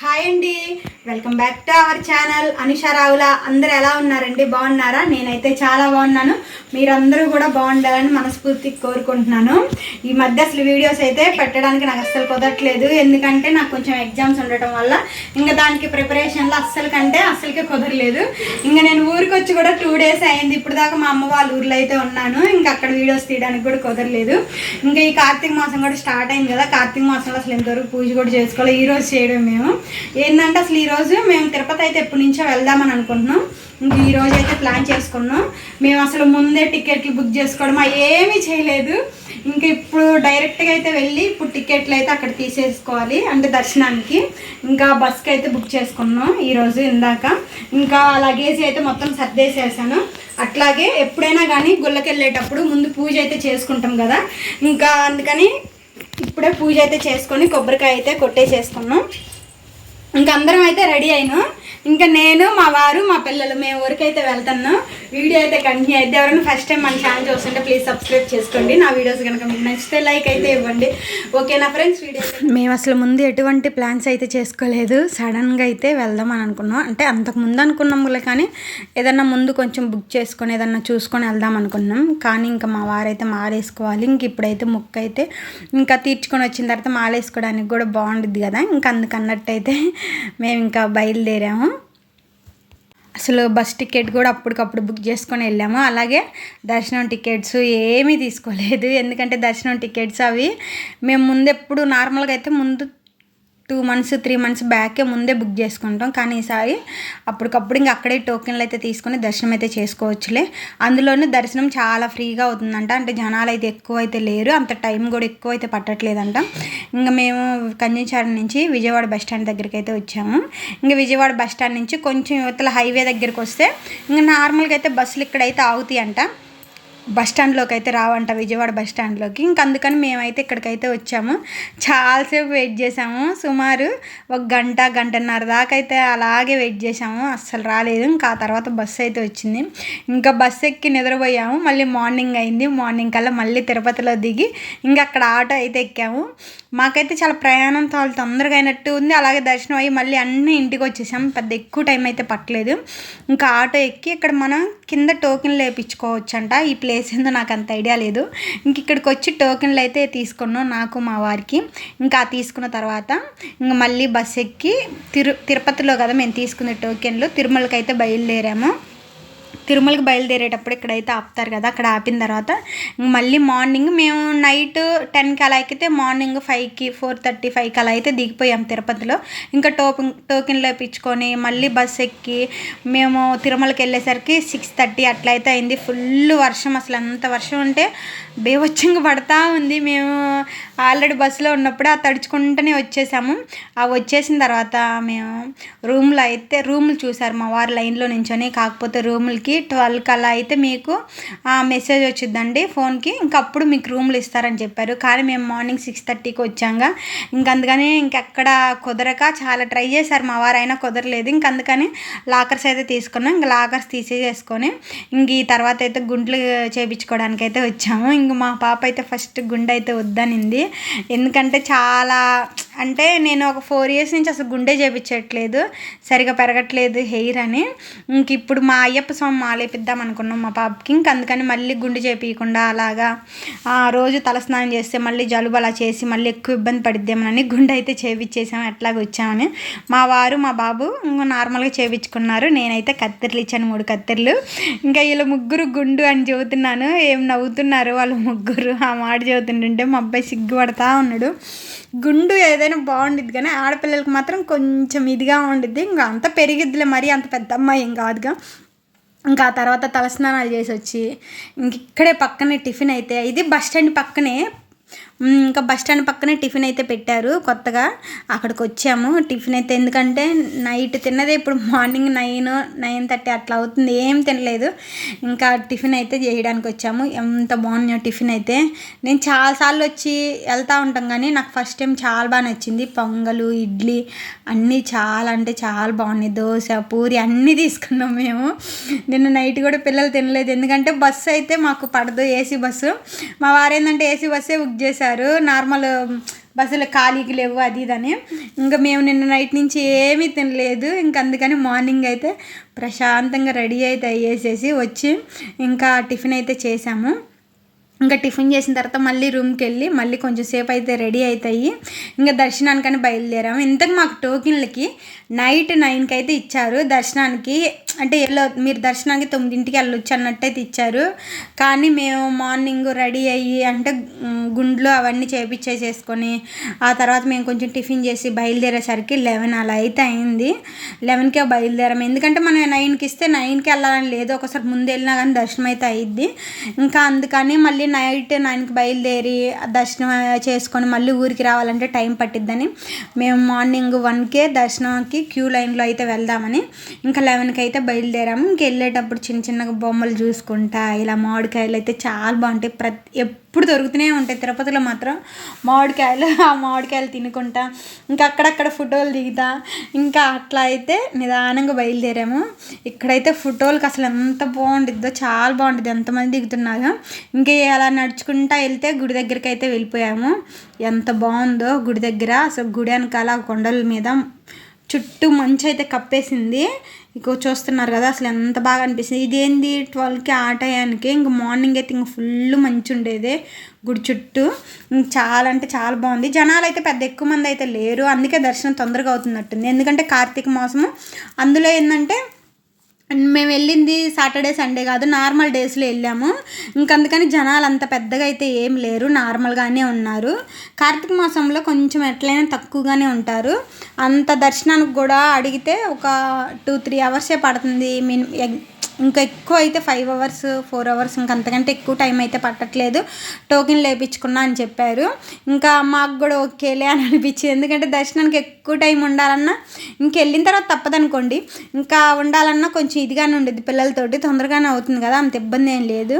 Hi అండి. Welcome back to our channel. Anisha Ravula అందరు ఎలా ఉన్నారండి? బాగున్నారా? నేనైతే చాలా బాగున్నాను. మీరందరూ కూడా బాగుండాలని మనస్ఫూర్తి కోరుకుంటున్నాను. ఈ మధ్య అసలు వీడియోస్ అయితే పెట్టడానికి నాకు అస్సలు కుదరట్లేదు. ఎందుకంటే నాకు కొంచెం ఎగ్జామ్స్ ఉండటం వల్ల ఇంకా దానికి ప్రిపరేషన్లో అస్సలు కంటే అస్సలకే కుదరలేదు. ఇంకా నేను ఊరికి వచ్చి కూడా టూ డేస్ అయింది. ఇప్పుడు దాకా మా అమ్మ వాళ్ళ ఊర్లో అయితే ఉన్నాను. ఇంకా అక్కడ వీడియోస్ తీయడానికి కూడా కుదరలేదు. ఇంకా ఈ కార్తీక మాసం కూడా స్టార్ట్ అయింది కదా. కార్తీక మాసంలో అసలు ఇంతవరకు పూజ కూడా చేసుకోవాలి ఈ రోజు చేయడం మేము. ఏంటంటే అసలు ఈ రోజు మేము తిరుపతి అయితే ఎప్పటి నుంచో వెళ్దామని అనుకుంటున్నాం. ఇంక ఈరోజు అయితే ప్లాన్ చేసుకున్నాం. మేము అసలు ముందే టికెట్లు బుక్ చేసుకోవడం ఏమీ చేయలేదు. ఇంకా ఇప్పుడు డైరెక్ట్గా అయితే వెళ్ళి ఇప్పుడు టికెట్లు అయితే అక్కడ తీసేసుకోవాలి అంటే దర్శనానికి. ఇంకా బస్కి అయితే బుక్ చేసుకున్నాం ఈరోజు ఇందాక. ఇంకా లగేజ్ అయితే మొత్తం సర్దేసేసాను. అట్లాగే ఎప్పుడైనా కానీ గుళ్ళకి వెళ్ళేటప్పుడు ముందు పూజ అయితే చేసుకుంటాం కదా. ఇంకా అందుకని ఇప్పుడే పూజ అయితే చేసుకొని కొబ్బరికాయ అయితే కొట్టేసేసుకున్నాం. ఇంకా అందరం అయితే రెడీ అయినాం. ఇంకా నేను మా వారు మా పిల్లలు మేము ఊరికైతే వెళ్తున్నాం. వీడియో అయితే కంటిన్యూ అయితే ఎవరైనా ఫస్ట్ టైం మన ఛానల్ చూస్తుంటే ప్లీజ్ సబ్స్క్రైబ్ చేసుకోండి. నా వీడియోస్ కనుక మీకు నచ్చితే లైక్ అయితే ఇవ్వండి. ఓకేనా ఫ్రెండ్స్ వీడియో మేము అసలు ముందు ఎటువంటి ప్లాన్స్ అయితే చేసుకోలేదు. సడన్గా అయితే వెళ్దాం అని అనుకున్నాం. అంటే అంతకు ముందు అనుకున్నాం కూడా కానీ ఏదన్నా ముందు కొంచెం బుక్ చేసుకొని ఏదన్నా చూసుకొని వెళ్దాం అనుకున్నాం. కానీ ఇంకా మా వారైతే మాలేసుకోవాలి ఇంక ఇప్పుడైతే ముక్క అయితే ఇంకా తీర్చుకొని వచ్చిన తర్వాత మాలేసుకోవడానికి కూడా బాగుంటుంది కదా. ఇంకా అందుకన్నట్టయితే మేము ఇంకా బయలుదేరాము. అసలు బస్ టికెట్ కూడా అప్పటికప్పుడు బుక్ చేసుకొని వెళ్ళాము. అలాగే దర్శనం టికెట్స్ ఏమీ తీసుకోలేదు. ఎందుకంటే దర్శనం టికెట్స్ అవి మేము ముందెప్పుడు నార్మల్గా అయితే ముందు టూ మంత్స్ త్రీ మంత్స్ బ్యాకే ముందే బుక్ చేసుకుంటాం. కానీ ఈసారి అప్పటికప్పుడు ఇంకా అక్కడే టోకెన్లు అయితే తీసుకొని దర్శనం అయితే చేసుకోవచ్చులే. అందులోనే దర్శనం చాలా ఫ్రీగా అవుతుందంట. అంటే జనాలు అయితే ఎక్కువ అయితే లేరు. అంత టైం కూడా ఎక్కువ అయితే పట్టట్లేదంట. ఇంకా మేము కంజంచారం నుంచి విజయవాడ బస్ స్టాండ్ దగ్గరికి అయితే వచ్చాము. ఇంకా విజయవాడ బస్ స్టాండ్ నుంచి కొంచెం యువతల హైవే దగ్గరికి వస్తే ఇంకా నార్మల్గా అయితే బస్సులు ఇక్కడైతే ఆగుతాయి అంట బస్ స్టాండ్లోకి అయితే రావంట విజయవాడ బస్ స్టాండ్లోకి. ఇంక అందుకని మేమైతే ఇక్కడికైతే వచ్చాము. చాలాసేపు వెయిట్ చేసాము సుమారు ఒక గంట గంటన్నర దాకా అయితే అలాగే వెయిట్ చేసాము అస్సలు రాలేదు. ఇంకా ఆ తర్వాత బస్సు అయితే వచ్చింది. ఇంకా బస్సు ఎక్కి నిద్రపోయాము. మళ్ళీ మార్నింగ్ అయింది. మార్నింగ్ కల్లా మళ్ళీ తిరుపతిలో దిగి ఇంకా అక్కడ ఆటో అయితే ఎక్కాము. మాకైతే చాలా ప్రయాణం చాలా తొందరగా అయినట్టు ఉంది. అలాగే దర్శనం అయ్యి మళ్ళీ అన్నీ ఇంటికి వచ్చేసాం. పెద్ద ఎక్కువ టైం అయితే పట్టలేదు. ఇంకా ఆటో ఎక్కి ఇక్కడ మనం కింద టోకెన్లు వేయించుకోవచ్చు అంట ఈ ప్లేస్ ఏందో నాకు అంత ఐడియా లేదు. ఇంక ఇక్కడికి వచ్చి టోకెన్లు అయితే తీసుకున్నాం నాకు మా వారికి. ఇంకా తీసుకున్న తర్వాత ఇంక మళ్ళీ బస్ ఎక్కి తిరు తిరుపతిలో కదా మేము తీసుకునే టోకెన్లు తిరుమలకి అయితే బయలుదేరాము. తిరుమలకి బయలుదేరేటప్పుడు ఇక్కడైతే ఆపుతారు కదా అక్కడ ఆపిన తర్వాత మళ్ళీ మార్నింగ్ మేము నైట్ టెన్కి అలా ఎక్కితే మార్నింగ్ ఫైవ్కి ఫోర్ థర్టీ ఫైవ్కి అలా అయితే దిగిపోయాం తిరుపతిలో. ఇంకా టోకెన్ టోకెన్లు వేయించుకొని మళ్ళీ బస్ ఎక్కి మేము తిరుమలకి వెళ్ళేసరికి సిక్స్ థర్టీ అట్లా అయితే అయింది. ఫుల్ వర్షం అసలు అంత వర్షం ఉంటే బేవచ్చంగా పడతా ఉంది. మేము ఆల్రెడీ బస్సులో ఉన్నప్పుడు ఆ తడుచుకుంటూనే వచ్చేసాము. ఆ వచ్చేసిన తర్వాత మేము రూమ్లో అయితే రూములు చూసారు మా వారు లైన్లో నించొని. కాకపోతే రూములకి ట్వెల్వ్కి అలా అయితే మీకు మెసేజ్ వచ్చిందండి ఫోన్కి. ఇంకప్పుడు మీకు రూమ్లు ఇస్తారని చెప్పారు. కానీ మేము మార్నింగ్ సిక్స్ థర్టీకి వచ్చాక ఇంక అందుకని ఇంకెక్కడ కుదరక చాలా ట్రై చేశారు మా వారు. అయినా కుదరలేదు. ఇంక అందుకని లాకర్స్ అయితే తీసుకున్నాం. ఇంక లాకర్స్ తీసేసుకొని ఇంక ఈ తర్వాత అయితే గుంట్లు చేయించుకోవడానికి అయితే వచ్చాము. ఇంక మా పాప అయితే ఫస్ట్ గుండె అయితే వద్దనింది. ఎందుకంటే చాలా అంటే నేను ఒక ఫోర్ ఇయర్స్ నుంచి అసలు గుండె చేపించట్లేదు సరిగా పెరగట్లేదు హెయిర్ అని. ఇంక ఇప్పుడు మా అయ్యప్ప స్వామి మాలేపిద్దాం అనుకున్నాం మా పాపకి. ఇంక అందుకని మళ్ళీ గుండె చేపించకుండా అలాగా ఆ రోజు తలస్నానం చేస్తే మళ్ళీ జలుబు అలా చేసి మళ్ళీ ఎక్కువ ఇబ్బంది పడిద్దామని గుండె అయితే చేపించేసాము ఎట్లాగ వచ్చామని. మా వారు మా బాబు ఇంకా నార్మల్గా చేపించుకున్నారు. నేనైతే కత్తెరలు ఇచ్చాను మూడు కత్తెరలు. ఇంకా వీళ్ళు ముగ్గురు గుండు అని చెబుతున్నాను. ఏం నవ్వుతున్నారు వాళ్ళు ముగ్గురు? ఆ మాట చెబుతుంటుంటే మా అబ్బాయి సిగ్గుపడతా ఉన్నాడు. గుండు ఏదైనా బాగుండిద్ది కానీ ఆడపిల్లలకి మాత్రం కొంచెం ఇదిగా ఉండిద్ది. ఇంకా అంత పెరిగిద్దిలే మరీ అంత పెద్ద అమ్మాయి ఏం కాదుగా. ఇంకా ఆ తర్వాత తలస్నానాలు చేసి వచ్చి ఇంక ఇక్కడే పక్కనే టిఫిన్ అయితే ఇది బస్ స్టాండ్ పక్కనే ఇంకా బస్ స్టాండ్ పక్కనే టిఫిన్ అయితే పెట్టారు కొత్తగా. అక్కడికి వచ్చాము టిఫిన్ అయితే ఎందుకంటే నైట్ తిన్నదే ఇప్పుడు మార్నింగ్ నైన్ నైన్ థర్టీ అట్లా అవుతుంది. ఏం తినలేదు. ఇంకా టిఫిన్ అయితే చేయడానికి వచ్చాము. ఎంత బాగుందో టిఫిన్ అయితే. నేను చాలాసార్లు వచ్చి వెళ్తూ ఉంటాం కానీ నాకు ఫస్ట్ టైం చాలా బాగా నచ్చింది. పొంగలు ఇడ్లీ అన్నీ చాలా అంటే చాలా బాగున్నాయి. దోశ పూరి అన్నీ తీసుకున్నాం మేము. నిన్న నైట్ కూడా పిల్లలు తినలేదు. ఎందుకంటే బస్సు అయితే మాకు పడదు ఏసీ బస్సు. మా వారు ఏంటంటే ఏసీ బస్సే బుక్ చేశారు. పెట్టారు నార్మల్ బస్సులు ఖాళీకి లేవు అది ఇదని ఇంకా మేము నిన్న నైట్ నుంచి ఏమీ తినలేదు. ఇంకా అందుకని మార్నింగ్ అయితే ప్రశాంతంగా రెడీ అయితే అయ్యేసేసి వచ్చి ఇంకా టిఫిన్ అయితే చేసాము ఇంకా టిఫిన్ చేసిన తర్వాత మళ్ళీ రూమ్కి వెళ్ళి మళ్ళీ కొంచెం సేపు అయితే రెడీ అవుతాయి ఇంకా దర్శనానికని బయలుదేరాము. ఇంతకు మాకు టోకెన్లకి నైట్ నైన్కి అయితే ఇచ్చారు. దర్శనానికి అంటే ఎల్లో మీరు దర్శనానికి తొమ్మిదింటికి వెళ్ళొచ్చు అన్నట్టయితే ఇచ్చారు కానీ మేము మార్నింగ్ రెడీ అయ్యి అంటే గుండ్లు అవన్నీ చేపించేసేసుకొని ఆ తర్వాత మేము కొంచెం టిఫిన్ చేసి బయలుదేరేసరికి లెవెన్ అలా అయితే అయింది. లెవెన్కే బయలుదేరాము. ఎందుకంటే మనం నైన్కి ఇస్తే నైన్కి వెళ్ళాలని లేదు. ఒకసారి ముందు వెళ్ళినా కానీ దర్శనం అయితే అయ్యిద్ది ఇంకా అందుకని మళ్ళీ నైట్ నైన్కి బయలుదేరి దర్శనం చేసుకొని మళ్ళీ ఊరికి రావాలంటే టైం పట్టిద్దని. మేము మార్నింగ్ వన్కే దర్శనంకి క్యూ లైన్లో అయితే వెళ్దామని ఇంకా లెవెన్కి అయితే బయలుదేరాము. ఇంక వెళ్ళేటప్పుడు చిన్న చిన్నగా బొమ్మలు చూసుకుంటా ఇలా మామిడికాయలు అయితే చాలా బాగుంటాయి. ప్రతి ఎప్పుడు దొరుకుతూనే ఉంటాయి. తిరుపతిలో మాత్రం మామిడికాయలు ఆ మామిడికాయలు తినుకుంటా ఇంకా అక్కడక్కడ ఫోటోలు దిగుతా. ఇంకా అట్లా అయితే నిదానంగా బయలుదేరాము. ఇక్కడైతే ఫోటోలకు అసలు ఎంత బాగుండిద్దో చాలా బాగుంటుంది ఎంతమంది దిగుతున్నారు. ఇంకా అలా నడుచుకుంటా వెళ్తే గుడి దగ్గరికి అయితే వెళ్ళిపోయాము. ఎంత బాగుందో గుడి దగ్గర. అసలు గుడి వెనకాల ఆ కొండల మీద చుట్టూ మంచు అయితే కప్పేసింది. ఇంకో చూస్తున్నారు కదా అసలు ఎంత బాగా అనిపిస్తుంది. ఇదేంది? ట్వెల్వ్కి ఆ టయానికి ఇంక మార్నింగ్ అయితే ఇంక ఫుల్ మంచి ఉండేది గుడి చుట్టూ. ఇంక చాలా అంటే చాలా బాగుంది. జనాలు అయితే పెద్ద ఎక్కువ మంది అయితే లేరు. అందుకే దర్శనం తొందరగా అవుతున్నట్టుంది. ఎందుకంటే కార్తీక మాసము. అందులో ఏంటంటే మేము వెళ్ళింది సాటర్డే సండే కాదు నార్మల్ డేస్లో వెళ్ళాము. ఇంకందుకని జనాలు అంత పెద్దగా అయితే ఏం లేరు నార్మల్గానే ఉన్నారు. కార్తీక మాసంలో కొంచెం ఎట్లయినా తక్కువగానే ఉంటారు. అంత దర్శనానికి కూడా అడిగితే ఒక టూ త్రీ అవర్సే పడుతుంది మిన్ ఎగ్- ఇంకా ఎక్కువ అయితే ఫైవ్ అవర్స్ ఫోర్ అవర్స్ ఇంకా అంతకంటే ఎక్కువ టైం అయితే పట్టట్లేదు. టోకెన్ లేపించుకున్నా అని చెప్పారు. ఇంకా మాకు కూడా ఓకేలే అని అనిపించింది. ఎందుకంటే దర్శనానికి ఎక్కువ టైం ఉండాలన్నా ఇంకెళ్ళిన తర్వాత తప్పదనుకోండి. ఇంకా ఉండాలన్నా కొంచెం ఇదిగానే ఉండేది పిల్లలతోటి. తొందరగానే అవుతుంది కదా అంత ఇబ్బంది ఏం లేదు.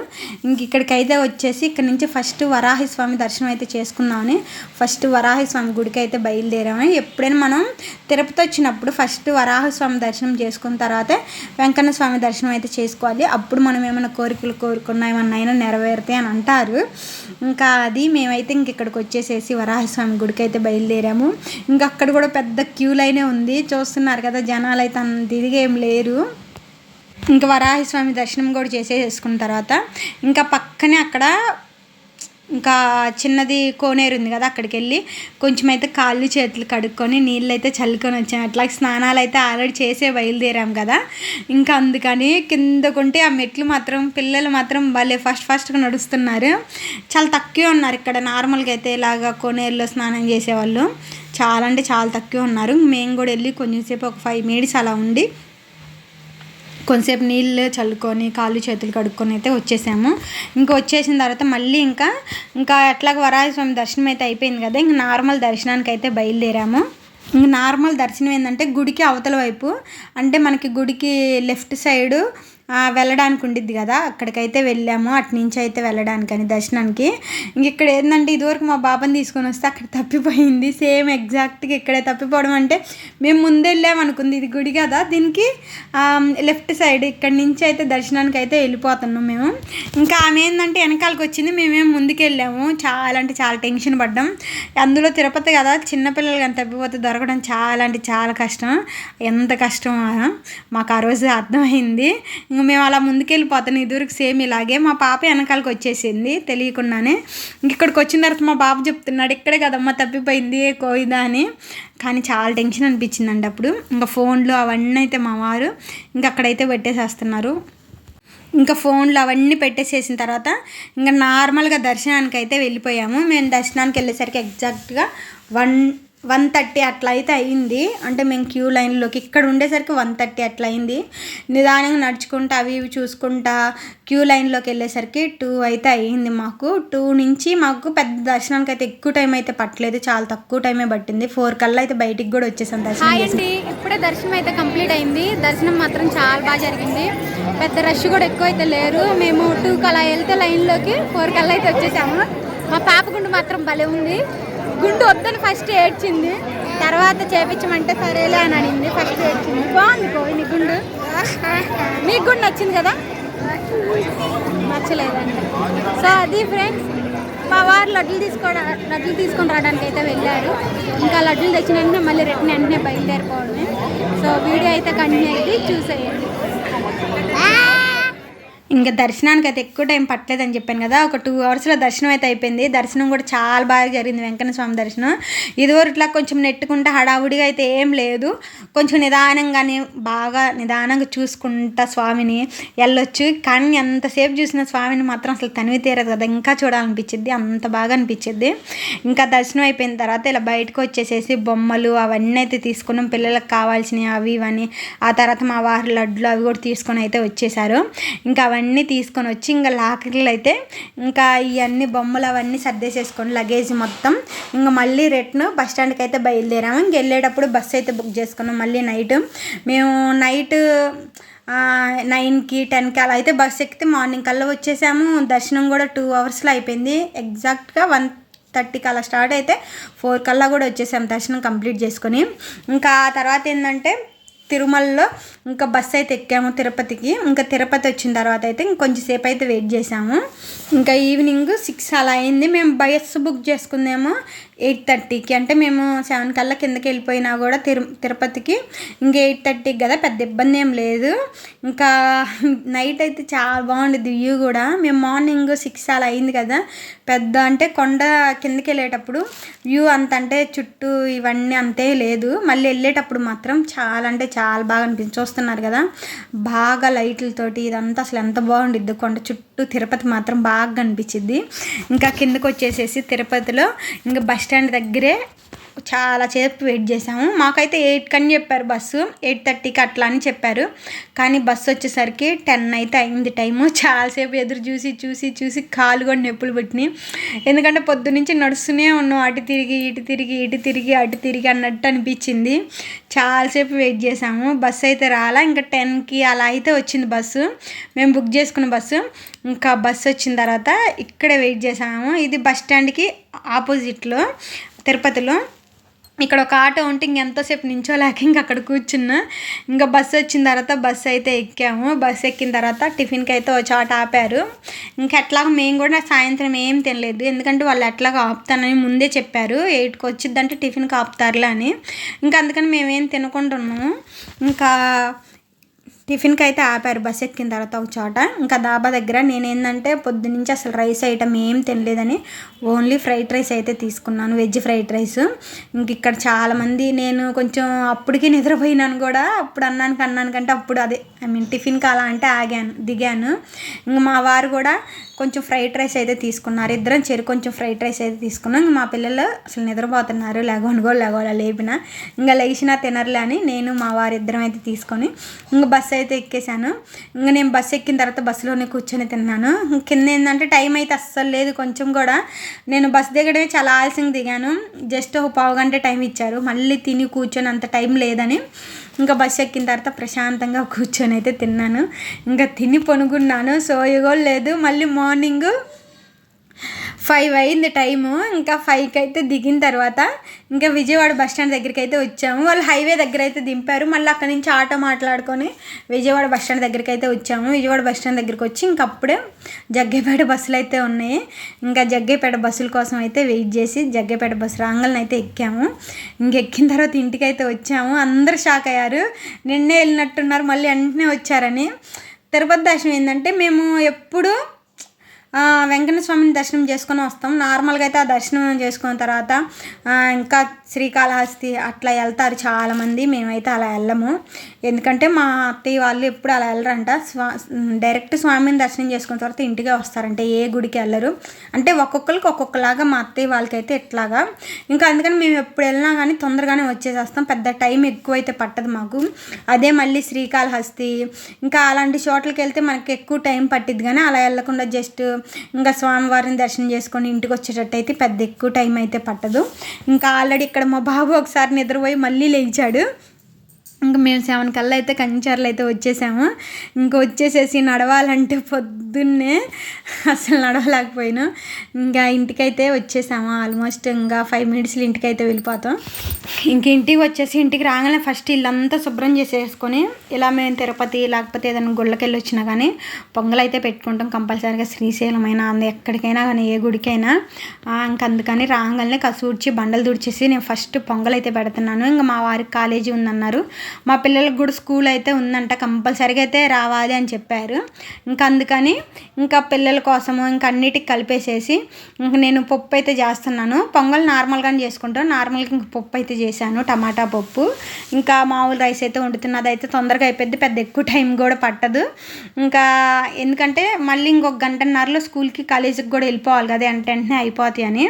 ఇంక ఇక్కడికి అయితే వచ్చేసి ఇక్కడ నుంచి ఫస్ట్ వరాహి స్వామి దర్శనం అయితే చేసుకుందామని ఫస్ట్ వరాహి స్వామి గుడికి అయితే బయలుదేరాము. ఎప్పుడైనా మనం తిరుపతి వచ్చినప్పుడు ఫస్ట్ వరాహ స్వామి దర్శనం చేసుకున్న తర్వాతే వెంకన్న స్వామి దర్శనం అయితే చేసుకోవాలి. అప్పుడు మనం ఏమైనా కోరికలు కోరుకున్నా ఏమన్నా అయినా నెరవేరుతాయి అని అంటారు. ఇంకా అది మేమైతే ఇంక ఇక్కడికి వచ్చేసేసి వరాహస్వామి గుడికి అయితే బయలుదేరాము. ఇంకా అక్కడ కూడా పెద్ద క్యూ లైనే ఉంది. చూస్తున్నారు కదా జనాలు అయితే అంత ఇదిగా లేరు. ఇంకా వరాహస్వామి దర్శనం కూడా చేసేసుకున్న తర్వాత ఇంకా పక్కనే అక్కడ ఇంకా చిన్నది కోనేరు ఉంది కదా అక్కడికి వెళ్ళి కొంచెం అయితే కాళ్ళు చేతులు కడుక్కొని నీళ్ళు అయితే చల్లుకొని వచ్చాము అట్లాగే స్నానాలు అయితే ఆల్రెడీ చేసే బయలుదేరాం కదా. ఇంకా అందుకని కిందకుంటే ఆ మెట్లు మాత్రం పిల్లలు మాత్రం భలే ఫస్ట్ ఫస్ట్గా నడుస్తున్నారు. చాలా తక్కువ ఉన్నారు ఇక్కడ. నార్మల్గా అయితే ఇలాగ కోనేరులో స్నానం చేసేవాళ్ళు. చాలా అంటే చాలా తక్కువ ఉన్నారు. మేము కూడా వెళ్ళి కొంచెం సేపు ఒక ఫైవ్ మినిట్స్ అలా ఉండి కొంతసేపు నీళ్ళు చల్లుకొని కాళ్ళు చేతులు కడుక్కొని అయితే వచ్చేసాము. ఇంకా వచ్చేసిన తర్వాత మళ్ళీ ఇంకా ఇంకా ఎట్లాగ వరాహ స్వామి దర్శనం అయితే అయిపోయింది కదా ఇంకా నార్మల్ దర్శనానికి అయితే బయలుదేరాము. ఇంక నార్మల్ దర్శనం ఏంటంటే గుడికి అవతల వైపు అంటే మనకి గుడికి లెఫ్ట్ సైడు వెళ్ళడానికి ఉండిద్ది కదా. అక్కడికైతే వెళ్ళాము. అటు నుంచి అయితే వెళ్ళడానికని దర్శనానికి. ఇక్కడ ఏంటంటే ఇదివరకు మా బాబాని తీసుకొని వస్తే అక్కడ తప్పిపోయింది. సేమ్ ఎగ్జాక్ట్గా ఇక్కడే తప్పిపోవడం అంటే మేము ముందు వెళ్ళాము అనుకుంది. ఇది గుడి కదా. దీనికి లెఫ్ట్ సైడ్ ఇక్కడ నుంచి అయితే దర్శనానికి అయితే వెళ్ళిపోతున్నాం మేము. ఇంకా ఆమె ఏంటంటే వెనకాలకి వచ్చింది. మేమేం ముందుకు వెళ్ళాము. చాలా అంటే చాలా టెన్షన్ పడ్డాం. అందులో తిరుపతి కదా. చిన్నపిల్లలు కానీ తప్పిపోతే దొరకడం చాలా అంటే చాలా కష్టం. ఎంత కష్టం మాకు ఆ రోజు అర్థమైంది. ఇంక మేము అలా ముందుకెళ్ళిపోతాం ఇదివరకు సేమ్ ఇలాగే. మా పాప వెనకాలకి వచ్చేసింది తెలియకుండానే. ఇంక ఇక్కడికి వచ్చిన తర్వాత మా బాబు చెప్తున్నాడు ఇక్కడే కదమ్మా తప్పిపోయింది కోయిదా అని. కానీ చాలా టెన్షన్ అనిపించిందండి అప్పుడు. ఇంకా ఫోన్లు అవన్నీ అయితే మా వారు ఇంకా అక్కడైతే పెట్టేసేస్తున్నారు. ఇంకా ఫోన్లు అవన్నీ పెట్టేసేసిన తర్వాత ఇంకా నార్మల్గా దర్శనానికి అయితే వెళ్ళిపోయాము. మేము దర్శనానికి వెళ్ళేసరికి ఎగ్జాక్ట్గా వన్ వన్ థర్టీ అట్లా అయితే అయింది. అంటే మేము క్యూ లైన్లోకి ఇక్కడ ఉండేసరికి వన్ థర్టీ అట్లా అయింది నిదానంగా నడుచుకుంటా అవి ఇవి చూసుకుంటా క్యూ లైన్లోకి వెళ్ళేసరికి టూ అయితే అయ్యింది మాకు. టూ నుంచి మాకు పెద్ద దర్శనానికి అయితే ఎక్కువ టైం అయితే పట్టలేదు. చాలా తక్కువ టైమే పట్టింది. ఫోర్ కల్లా అయితే బయటికి కూడా వచ్చేసాం దర్శనం ఇప్పుడే దర్శనం అయితే కంప్లీట్ అయింది. దర్శనం మాత్రం చాలా బాగా జరిగింది. పెద్ద రష్ కూడా ఎక్కువ అయితే లేరు. మేము టూ కలా వెళ్తే లైన్లోకి ఫోర్ కల్లా అయితే వచ్చేసాము. మా పాప గుండు మాత్రం భలే ఉంది. గుండు వద్దని ఫస్ట్ ఏడ్చింది. తర్వాత చేపించమంటే సరేలే అని అనింది. ఫస్ట్ ఏడ్చింది. బాగుంది పోయి నీ గుండు. మీకు గుండు నచ్చింది కదా? నచ్చలేదండి. సో అది ఫ్రెండ్స్ మా వారు లడ్లు తీసుకోవడా లడ్డులు తీసుకొని రావడానికి అయితే వెళ్ళారు. ఇంకా లడ్డూలు తెచ్చిన వెంటనే మళ్ళీ రిటర్న్ వెంటనే బయలుదేరిపోవడమే. సో వీడియో అయితే కంటిన్యూ అయితే చూసేయండి. ఇంకా దర్శనానికి అయితే ఎక్కువ టైం పట్టలేదని చెప్పాను కదా. ఒక టూ అవర్స్లో దర్శనం అయితే అయిపోయింది. దర్శనం కూడా చాలా బాగా జరిగింది వెంకన్న స్వామి దర్శనం. ఇదివరకు ఇట్లా కొంచెం నెట్టుకుంటే హడావుడిగా అయితే ఏం లేదు. కొంచెం నిదానంగానే బాగా నిదానంగా చూసుకుంటా స్వామిని వెళ్ళొచ్చు. కానీ ఎంతసేపు చూసిన స్వామిని మాత్రం అసలు తనివి తీరదు కదా. ఇంకా చూడాలనిపించింది అంత బాగా అనిపించింది ఇంకా దర్శనం అయిపోయిన తర్వాత ఇలా బయటకు వచ్చేసేసి బొమ్మలు అవన్నీ అయితే తీసుకున్నాం. పిల్లలకు కావాల్సినవి అవి ఇవని ఆ తర్వాత మా వారి లడ్లు అవి కూడా తీసుకొని అయితే వచ్చేసారు. ఇంకా అవన్నీ తీసుకొని వచ్చి ఇంకా లాకర్లు అయితే ఇంకా ఇవన్నీ బొమ్మలు అవన్నీ సర్దేసేసుకొని లగేజ్ మొత్తం ఇంకా మళ్ళీ రిటర్న్ బస్ స్టాండ్కి అయితే బయలుదేరాము. ఇంక వెళ్ళేటప్పుడు బస్సు అయితే బుక్ చేసుకున్నాం. మళ్ళీ నైట్ మేము నైట్ నైన్కి టెన్కి అలా అయితే బస్సు ఎక్కితే మార్నింగ్ కల్లా వచ్చేసాము. దర్శనం కూడా టూ అవర్స్లో అయిపోయింది. ఎగ్జాక్ట్గా వన్ థర్టీకి అలా స్టార్ట్ అయితే ఫోర్ కల్లా కూడా వచ్చేసాం దర్శనం కంప్లీట్ చేసుకొని. ఇంకా ఆ తర్వాత ఏంటంటే తిరుమలలో ఇంకా బస్సు అయితే ఎక్కాము తిరుపతికి. ఇంకా తిరుపతి వచ్చిన తర్వాత అయితే ఇంకొంచెంసేపు అయితే వెయిట్ చేసాము ఇంకా ఈవినింగ్ సిక్స్ అలా అయింది. మేము బస్సు బుక్ చేసుకుందేమో ఎయిట్ థర్టీకి. అంటే మేము సెవెన్ కల్లా కిందకి వెళ్ళిపోయినా కూడా తిరు తిరుపతికి ఇంకా ఎయిట్ థర్టీకి కదా పెద్ద ఇబ్బంది ఏం లేదు. ఇంకా నైట్ అయితే చాలా బాగుండేది వ్యూ కూడా. మేము మార్నింగ్ సిక్స్ అలా అయింది కదా పెద్ద అంటే కొండ కిందకి వెళ్ళేటప్పుడు వ్యూ అంత అంటే చుట్టూ ఇవన్నీ అంతే లేదు. మళ్ళీ వెళ్ళేటప్పుడు మాత్రం చాలా అంటే చాలా బాగా అనిపించి చూస్తున్నారు కదా. బాగా లైట్లతోటి ఇదంతా అసలు ఎంత బాగుండిద్ది కొండ చుట్టూ తిరుపతి మాత్రం బాగా కనిపించింది ఇంకా కిందకు వచ్చేసేసి తిరుపతిలో ఇంకా బస్ స్టాండ్ దగ్గరే చాలా సేపు వెయిట్ చేసాము మాకైతే ఎయిట్ కని చెప్పారు బస్సు. ఎయిట్ థర్టీకి అట్లా అని చెప్పారు. కానీ బస్సు వచ్చేసరికి టెన్ అయితే అయింది టైము. చాలాసేపు ఎదురు చూసి చూసి చూసి కాలు కూడా నొప్పులు పెట్టినాయి. ఎందుకంటే పొద్దు నుంచి నడుస్తూనే ఉన్నాం. అటు తిరిగి ఇటు తిరిగి ఇటు తిరిగి అటు తిరిగి అన్నట్టు అనిపించింది. చాలాసేపు వెయిట్ చేసాము బస్సు అయితే రాలా. ఇంకా టెన్కి అలా అయితే వచ్చింది బస్సు. మేము బుక్ చేసుకున్న బస్సు. ఇంకా బస్సు వచ్చిన తర్వాత ఇక్కడే వెయిట్ చేసాము ఇది బస్ స్టాండ్కి ఆపోజిట్లో తిరుపతిలో. ఇక్కడ ఒక ఆటో ఉంటే ఇంకెంతసేపు నించోలేక ఇంక అక్కడ కూర్చున్నా. ఇంకా బస్సు వచ్చిన తర్వాత బస్సు అయితే ఎక్కాము. బస్సు ఎక్కిన తర్వాత టిఫిన్కి అయితే ఒక చోట ఆపారు. ఇంకా ఎట్లాగో మేము కూడా సాయంత్రం ఏం తినలేదు. ఎందుకంటే వాళ్ళు ఎట్లాగో ఆపుతానని ముందే చెప్పారు. ఎయిట్కి వచ్చిద్దంటే టిఫిన్కి ఆపుతారులే అని. ఇంకా అందుకని మేమేం తినకుండా ఉన్నాము. ఇంకా టిఫిన్కి అయితే ఆపారు. బస్ ఎక్కిన తర్వాత ఒక చోట. ఇంకా దాబా దగ్గర నేనేందంటే పొద్దునుంచి అసలు రైస్ ఐటమ్ ఏం తినలేదని ఓన్లీ ఫ్రైడ్ రైస్ అయితే తీసుకున్నాను. Veg fried rice. ఇంక ఇక్కడ చాలామంది నేను కొంచెం అప్పటికి నిద్రపోయినాను కూడా. అప్పుడు అన్నానికి అన్నాను కంటే అప్పుడు అదే ఐ మీన్ టిఫిన్కి అలా అంటే ఆగాను దిగాను. ఇంక మా వారు కూడా కొంచెం ఫ్రైడ్ రైస్ అయితే తీసుకున్నారు. ఇద్దరం చెరు కొంచెం ఫ్రైడ్ రైస్ అయితే తీసుకున్నాం. మా పిల్లలు అసలు నిద్రపోతున్నారు. లేగొని కూడా లేగోలా లేపిన. ఇంకా లేచినా తినరులే అని నేను మా వారు ఇద్దరం అయితే తీసుకొని ఇంకా బస్సు అయితే ఎక్కేసాను ఇంకా నేను బస్సు ఎక్కిన తర్వాత బస్సులోనే కూర్చొని తిన్నాను. కింద ఏంటంటే టైం అయితే అస్సలు లేదు. కొంచెం కూడా నేను బస్సు దిగడమే చాలా ఆలస్యంగా దిగాను. జస్ట్ ఒక పావు గంట టైం ఇచ్చారు. మళ్ళీ తిని కూర్చొని అంత టైం లేదని. ఇంకా బస్సు ఎక్కిన తర్వాత ప్రశాంతంగా కూర్చొని అయితే తిన్నాను. ఇంకా తిని పొనుగున్నాను. సో ఇగో లేదు. మళ్ళీ మార్నింగ్ ఫైవ్ అయింది టైము ఇంకా ఫైవ్కి అయితే దిగిన తర్వాత ఇంకా విజయవాడ బస్ స్టాండ్ దగ్గరికి అయితే వచ్చాము. వాళ్ళు హైవే దగ్గర అయితే దింపారు. మళ్ళీ అక్కడి నుంచి ఆటో మాట్లాడుకొని విజయవాడ బస్ స్టాండ్ దగ్గరికి అయితే వచ్చాము. విజయవాడ బస్ స్టాండ్ దగ్గరికి వచ్చి ఇంక అప్పుడే జగ్గేపేట బస్సులు అయితే ఉన్నాయి. ఇంకా జగ్గేపేట బస్సుల కోసం అయితే వెయిట్ చేసి జగ్గేపేట బస్సు రాంగల్ని అయితే ఎక్కాము. ఇంక ఎక్కిన తర్వాత ఇంటికి అయితే వచ్చాము. అందరూ షాక్ అయ్యారు. నిన్నే వెళ్ళినట్టున్నారు. మళ్ళీ వెంటనే వచ్చారని. తిరుపతి దర్శనం ఏంటంటే మేము ఎప్పుడూ వెంకట స్వామిని దర్శనం చేసుకొని వస్తాం. నార్మల్గా అయితే ఆ దర్శనం చేసుకున్న తర్వాత ఇంకా శ్రీకాళహస్తి అట్లా వెళ్తారు చాలామంది. మేమైతే అలా వెళ్ళము. ఎందుకంటే మా అత్తయ్య వాళ్ళు ఎప్పుడు అలా వెళ్ళరంట. స్వా డైరెక్ట్ స్వామిని దర్శనం చేసుకున్న తర్వాత ఇంటికే వస్తారంటే. ఏ గుడికి వెళ్ళరు. అంటే ఒక్కొక్కరికి ఒక్కొక్కలాగా మా అత్తయ్య వాళ్ళకైతే ఇట్లాగా ఇంకా అందుకని మేము ఎప్పుడు వెళ్ళినా కానీ తొందరగానే వచ్చేసేస్తాం. పెద్ద టైం ఎక్కువైతే పట్టదు మాకు. అదే మళ్ళీ శ్రీకాళహస్తి. ఇంకా అలాంటి చోట్లకి వెళ్తే మనకి ఎక్కువ టైం పట్టిద్ది కానీ అలా వెళ్ళకుండా జస్ట్ ఇంకా స్వామివారిని దర్శనం చేసుకొని ఇంటికి వచ్చేటట్టయితే పెద్ద ఎక్కువ టైం అయితే పట్టదు. ఇంకా ఆల్రెడీ ఇక్కడ మా బాబు ఒకసారి నిద్రపోయి మళ్ళీ లేచాడు. ఇంకా మేము సెవెన్ కల్లా అయితే కంచర్లు అయితే వచ్చేసాము. ఇంకా వచ్చేసేసి నడవాలంటే పొద్దున్నే అసలు నడవలేకపోయినా. ఇంకా ఇంటికైతే వచ్చేసాము. ఆల్మోస్ట్ ఇంకా ఫైవ్ మినిట్స్లో ఇంటికైతే వెళ్ళిపోతాం. ఇంక ఇంటికి వచ్చేసి ఇంటికి రాగానే ఫస్ట్ ఇల్లంతా శుభ్రం చేసేసుకొని ఇలా మేము తిరుపతి లేకపోతే ఏదైనా గుళ్ళకి వెళ్ళి వచ్చినా కానీ పొంగల్ అయితే పెట్టుకుంటాం కంపల్సరీగా. శ్రీశైలమైనా అంద ఎక్కడికైనా కానీ ఏ గుడికైనా. ఇంక అందుకని రాగానే కసూడ్చి బండలు తుడిచేసి నేను ఫస్ట్ పొంగల్ అయితే పెడుతున్నాను. ఇంకా మా వారికి కాలేజీ ఉందన్నారు. మా పిల్లలకు కూడా స్కూల్ అయితే ఉందంట కంపల్సరీగా అయితే రావాలి అని చెప్పారు. ఇంకా అందుకని ఇంకా పిల్లల కోసము ఇంకా అన్నిటికి కలిపేసేసి ఇంక నేను పప్పు అయితే చేస్తున్నాను. పొంగల్ నార్మల్గానే చేసుకుంటాను నార్మల్గా ఇంక పప్పు అయితే చేశాను టమాటా పప్పు. ఇంకా మామూలు రైస్ అయితే వండుతున్నది అయితే తొందరగా అయిపోద్ది పెద్ద ఎక్కువ టైం కూడా పట్టదు. ఇంకా ఎందుకంటే మళ్ళీ ఇంకొక గంటన్నరలో స్కూల్కి కాలేజీకి కూడా వెళ్ళిపోవాలి కదా అంటే వెంటనే అయిపోతాయి అని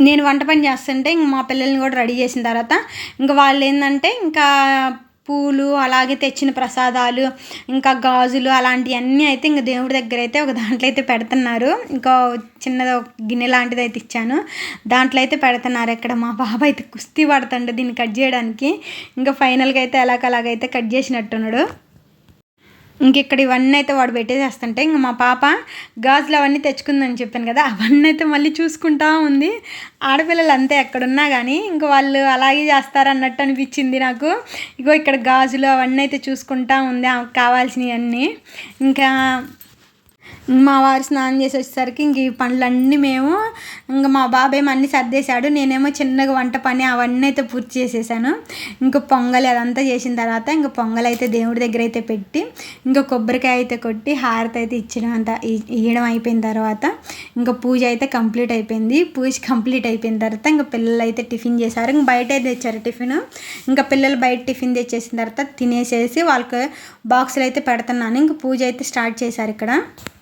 నేను వంట పని చేస్తుంటే ఇంక మా పిల్లల్ని కూడా రెడీ చేసిన తర్వాత ఇంకా వాళ్ళు ఏంటంటే ఇంకా పూలు అలాగే తెచ్చిన ప్రసాదాలు ఇంకా గాజులు అలాంటివన్నీ అయితే ఇంకా దేవుడి దగ్గర అయితే ఒక దాంట్లో అయితే పెడుతున్నారు. ఇంకా చిన్నది ఒక గిన్నె లాంటిది అయితే ఇచ్చాను. దాంట్లో అయితే పెడుతున్నారు ఇక్కడ మా బాబా అయితే కుస్తీ పడుతుండే దీన్ని కట్ చేయడానికి. ఇంకా ఫైనల్గా అయితే ఎలాగలాగైతే కట్ చేసినట్టున్నాడు. ఇక్కడ ఇవన్నీ అయితే వాడు పెట్టేసేస్తుంటే ఇంకా మా పాప గాజులు అవన్నీ తెచ్చుకుందని చెప్పాను కదా అవన్నీ అయితే మళ్ళీ చూసుకుంటా ఉంది. ఆడపిల్లలు అంతే ఎక్కడున్నా కానీ ఇంక వాళ్ళు అలాగే చేస్తారు అన్నట్టు అనిపించింది నాకు. ఇగో ఇక్కడ గాజులు అవన్నీ అయితే చూసుకుంటా ఉంది ఆమెకు కావాల్సినవన్నీ. ఇంకా మా వారు స్నానం చేసి వచ్చేసరికి ఇంక ఈ పనులన్నీ మేము ఇంకా మా బాబాయ్ అన్నీ సర్దేశాడు నేనేమో చిన్నగా వంట పని అవన్నీ అయితే పూర్తి చేసేసాను. ఇంకా పొంగల్ అదంతా చేసిన తర్వాత ఇంకా పొంగల్ అయితే దేవుడి దగ్గర అయితే పెట్టి ఇంకా కొబ్బరికాయ అయితే కొట్టి హారతి అయితే ఇచ్చడం అంత. ఇయ్యడం అయిపోయిన తర్వాత ఇంకా పూజ అయితే కంప్లీట్ అయిపోయింది. పూజ కంప్లీట్ అయిపోయిన తర్వాత ఇంకా పిల్లలు అయితే టిఫిన్ చేశారు. ఇంకా బయట తెచ్చారు టిఫిన్. ఇంకా పిల్లలు బయట టిఫిన్ తెచ్చేసిన తర్వాత తినేసేసి వాళ్ళకి బాక్సులు అయితే పెడుతున్నాను. ఇంకా పూజ అయితే స్టార్ట్ చేశారు ఇక్కడ.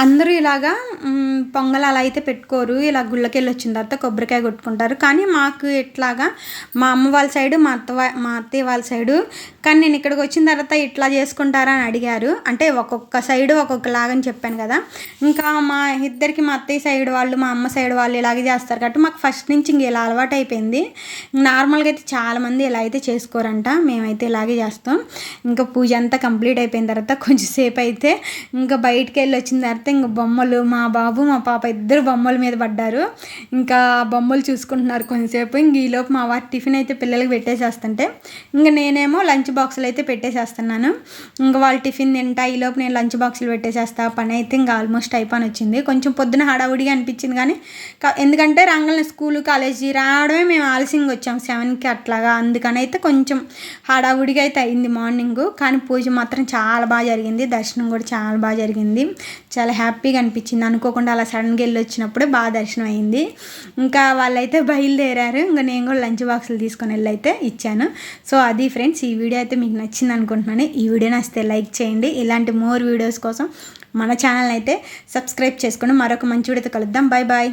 అందరూ ఇలాగా పొంగల్ అలా అయితే పెట్టుకోరు. ఇలా గుళ్ళకి వెళ్ళి వచ్చిన తర్వాత కొబ్బరికాయ కొట్టుకుంటారు. కానీ మాకు ఇట్లాగా మా అమ్మ వాళ్ళ సైడు మా అత్త మా అత్తయ్య వాళ్ళ సైడు కానీ నేను ఇక్కడికి వచ్చిన తర్వాత ఇట్లా చేసుకుంటారా అని అడిగారు. అంటే ఒక్కొక్క సైడు ఒక్కొక్కలాగా అని చెప్పాను కదా. ఇంకా మా ఇద్దరికి మా అత్తయ్య సైడ్ వాళ్ళు మా అమ్మ సైడ్ వాళ్ళు ఇలాగే చేస్తారు కాబట్టి మాకు ఫస్ట్ నుంచి ఇంక ఇలా అలవాటు అయిపోయింది. నార్మల్గా అయితే చాలామంది ఇలా అయితే చేసుకోరంట. మేమైతే ఇలాగే చేస్తాం. ఇంకా పూజ అంతా కంప్లీట్ అయిపోయిన తర్వాత కొంచెం సేపు అయితే ఇంకా బయటికి వెళ్ళి వచ్చిన తర్వాత ఇంకా బొమ్మలు మా బాబు మా పాప ఇద్దరు బొమ్మల మీద పడ్డారు. ఇంకా బొమ్మలు చూసుకుంటున్నారు కొంచెంసేపు ఇంక ఈలోపు మా వారి టిఫిన్ అయితే పిల్లలకి పెట్టేసేస్తుంటే ఇంకా నేనేమో లంచ్ బాక్సులు అయితే పెట్టేసేస్తున్నాను. ఇంకా వాళ్ళు టిఫిన్ తింటా ఈలోపు నేను లంచ్ బాక్సులు పెట్టేసేస్తా పని అయితే ఇంకా ఆల్మోస్ట్ అయిపోయి వచ్చింది. కొంచెం పొద్దున హడావుడిగా అనిపించింది కానీ కా- ఎందుకంటే రంగంలో స్కూలు కాలేజీ రావడమే మేము ఆలస్యంగా వచ్చాం సెవెన్కి అట్లాగా. అందుకని అయితే కొంచెం హడావుడిగా అయితే అయింది మార్నింగ్. కానీ పూజ మాత్రం చాలా బాగా జరిగింది. దర్శనం కూడా చాలా బాగా జరిగింది. చాలా హ్యాపీగా అనిపించింది. అనుకోకుండా అలా సడన్గా వెళ్ళి వచ్చినప్పుడే బాగా దర్శనం అయింది. ఇంకా వాళ్ళైతే బయలుదేరారు. ఇంకా నేను కూడా లంచ్ బాక్సులు తీసుకొని వెళ్ళి అయితే ఇచ్చాను. సో అది ఫ్రెండ్స్ ఈ వీడియో అయితే మీకు నచ్చింది అనుకుంటున్నాను. ఈ వీడియో నచ్చితే లైక్ చేయండి. ఇలాంటి మోర్ వీడియోస్ కోసం మన ఛానల్ అయితే సబ్స్క్రైబ్ చేసుకొని మరొక మంచి వీడియోతో కలుద్దాం. Bye bye